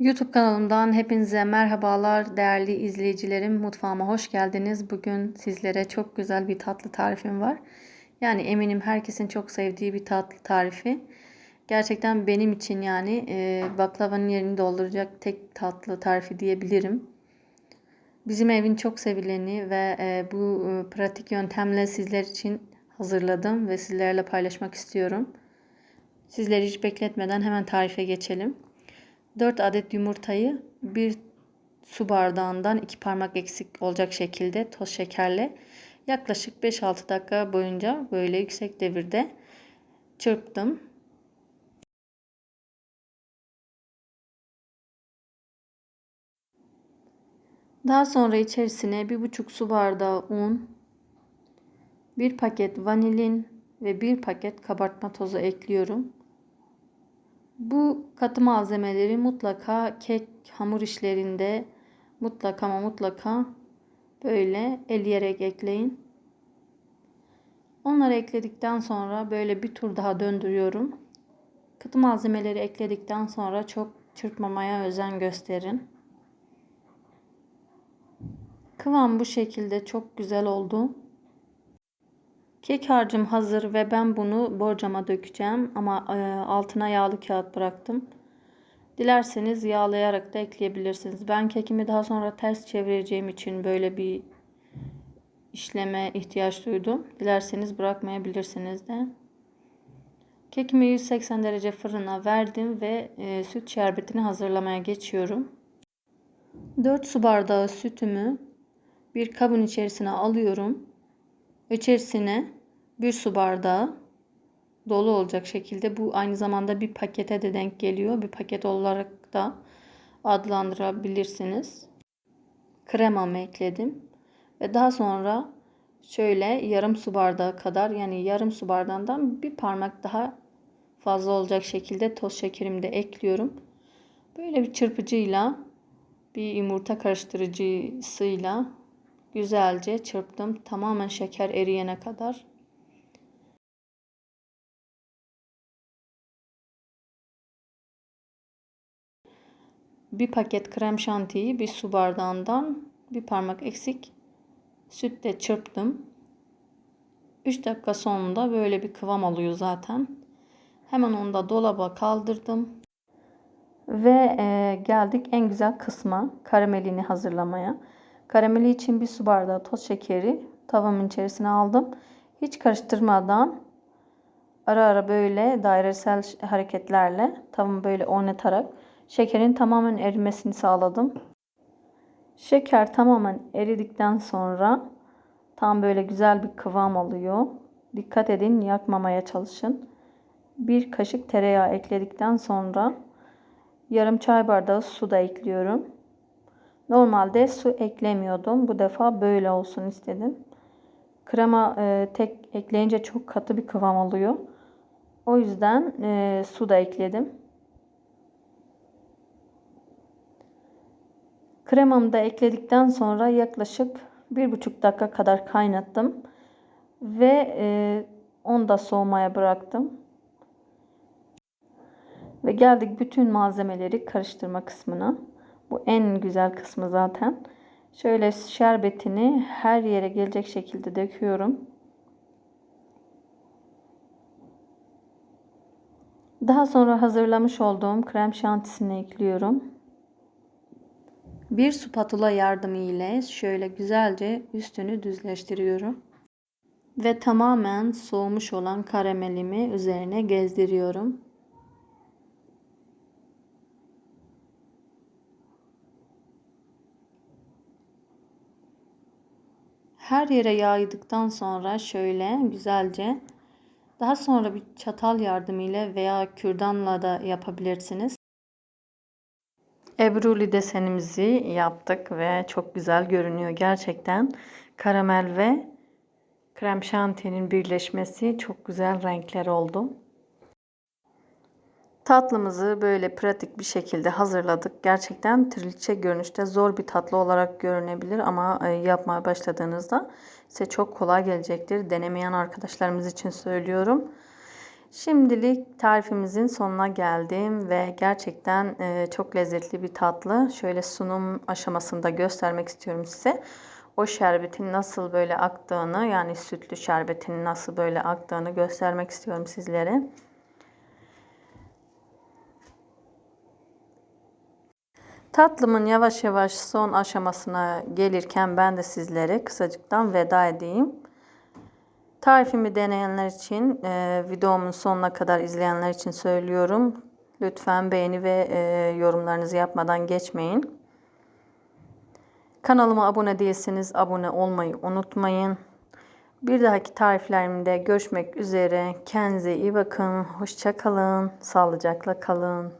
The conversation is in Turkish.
YouTube kanalımdan hepinize merhabalar değerli izleyicilerim. Mutfağıma hoş geldiniz. Bugün sizlere çok güzel bir tatlı tarifim var. Yani eminim herkesin çok sevdiği bir tatlı tarifi. Gerçekten benim için yani e, baklavanın yerini dolduracak tek tatlı tarifi diyebilirim. Bizim evin çok sevileni ve e, bu e, pratik yöntemle sizler için hazırladım ve sizlerle paylaşmak istiyorum. Sizleri hiç bekletmeden hemen tarife geçelim. 4 adet yumurtayı bir su bardağından 2 parmak eksik olacak şekilde toz şekerle yaklaşık 5-6 dakika boyunca böyle yüksek devirde çırptım. Daha sonra içerisine 1,5 su bardağı un, 1 paket vanilin ve 1 paket kabartma tozu ekliyorum. Bu katı malzemeleri mutlaka kek hamur işlerinde mutlaka ama mutlaka böyle eleyerek ekleyin. Onları ekledikten sonra böyle bir tur daha döndürüyorum. Katı malzemeleri ekledikten sonra çok çırpmamaya özen gösterin. Kıvam bu şekilde çok güzel oldu. Kek harcım hazır ve ben bunu borcama dökeceğim ama e, altına yağlı kağıt bıraktım. Dilerseniz yağlayarak da ekleyebilirsiniz. Ben kekimi daha sonra ters çevireceğim için böyle bir işleme ihtiyaç duydum. Dilerseniz bırakmayabilirsiniz de. Kekimi 180 derece fırına verdim ve e, süt şerbetini hazırlamaya geçiyorum. 4 su bardağı sütümü bir kabın içerisine alıyorum. İçerisine bir su bardağı dolu olacak şekilde bu aynı zamanda bir pakete de denk geliyor. Bir paket olarak da adlandırabilirsiniz. Kremamı ekledim. Ve daha sonra şöyle yarım su bardağı kadar yani yarım su bardağından bir parmak daha fazla olacak şekilde toz şekerimi de ekliyorum. Böyle bir çırpıcıyla bir yumurta karıştırıcısıyla güzelce çırptım. Tamamen şeker eriyene kadar. Bir paket krem şantiyi bir su bardağından bir parmak eksik sütle çırptım. 3 dakika sonunda böyle bir kıvam oluyor zaten. Hemen onu da dolaba kaldırdım. Ve e, geldik en güzel kısma karamelini hazırlamaya. Karameli için bir su bardağı toz şekeri tavamın içerisine aldım. Hiç karıştırmadan ara ara böyle dairesel hareketlerle tavamı böyle oynatarak şekerin tamamen erimesini sağladım. Şeker tamamen eridikten sonra tam böyle güzel bir kıvam alıyor. Dikkat edin yakmamaya çalışın. Bir kaşık tereyağı ekledikten sonra yarım çay bardağı su da ekliyorum. Normalde su eklemiyordum. Bu defa böyle olsun istedim. Krema e, tek ekleyince çok katı bir kıvam oluyor. O yüzden e, su da ekledim. Kremamı da ekledikten sonra yaklaşık bir buçuk dakika kadar kaynattım. Ve e, onu da soğumaya bıraktım. Ve geldik bütün malzemeleri karıştırma kısmına. Bu en güzel kısmı zaten. Şöyle şerbetini her yere gelecek şekilde döküyorum. Daha sonra hazırlamış olduğum krem şantisini ekliyorum. Bir spatula yardımı ile şöyle güzelce üstünü düzleştiriyorum. Ve tamamen soğumuş olan karamelimi üzerine gezdiriyorum. Her yere yaydıktan sonra şöyle güzelce daha sonra bir çatal yardımıyla veya kürdanla da yapabilirsiniz. Ebruli desenimizi yaptık ve çok güzel görünüyor gerçekten. Karamel ve krem şantinin birleşmesi çok güzel renkler oldu. Tatlımızı böyle pratik bir şekilde hazırladık. Gerçekten trilçe görünüşte zor bir tatlı olarak görünebilir ama e, yapmaya başladığınızda size çok kolay gelecektir. Denemeyen arkadaşlarımız için söylüyorum. Şimdilik tarifimizin sonuna geldim ve gerçekten e, çok lezzetli bir tatlı. Şöyle sunum aşamasında göstermek istiyorum size. O şerbetin nasıl böyle aktığını yani sütlü şerbetin nasıl böyle aktığını göstermek istiyorum sizlere. Tatlımın yavaş yavaş son aşamasına gelirken ben de sizlere kısacıktan veda edeyim. Tarifimi deneyenler için, e, videomun sonuna kadar izleyenler için söylüyorum. Lütfen beğeni ve e, yorumlarınızı yapmadan geçmeyin. Kanalıma abone değilseniz abone olmayı unutmayın. Bir dahaki tariflerimde görüşmek üzere. Kendinize iyi bakın. Hoşça kalın. Sağlıcakla kalın.